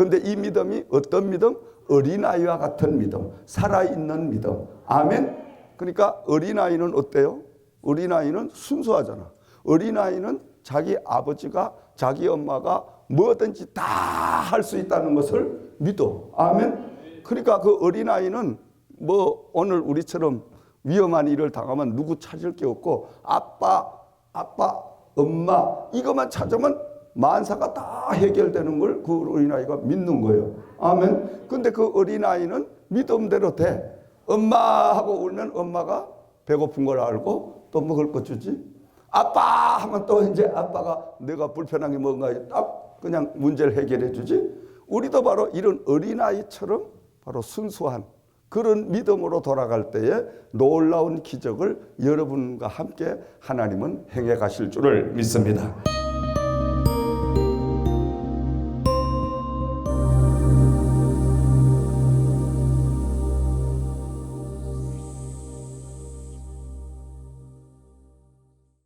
근데 이 믿음이 어떤 믿음? 어린아이와 같은 믿음, 살아있는 믿음. 아멘. 그러니까 어린아이는 어때요? 어린아이는 순수하잖아. 어린아이는 자기 아버지가 자기 엄마가 뭐든지 다 할 수 있다는 것을 믿어. 아멘. 그러니까 그 어린아이는 뭐 오늘 우리처럼 위험한 일을 당하면 누구 찾을 게 없고 아빠, 아빠, 엄마 이것만 찾으면 만사가 다 해결되는 걸 그 어린아이가 믿는 거예요. 아멘. 근데 그 어린아이는 믿음대로 돼. 엄마 하고 울면 엄마가 배고픈 걸 알고 또 먹을 거 주지. 아빠 하면 또 이제 아빠가 내가 불편한 게 뭔가 딱 그냥 문제를 해결해 주지. 우리도 바로 이런 어린아이처럼 바로 순수한 그런 믿음으로 돌아갈 때에 놀라운 기적을 여러분과 함께 하나님은 행해 가실 줄을 믿습니다.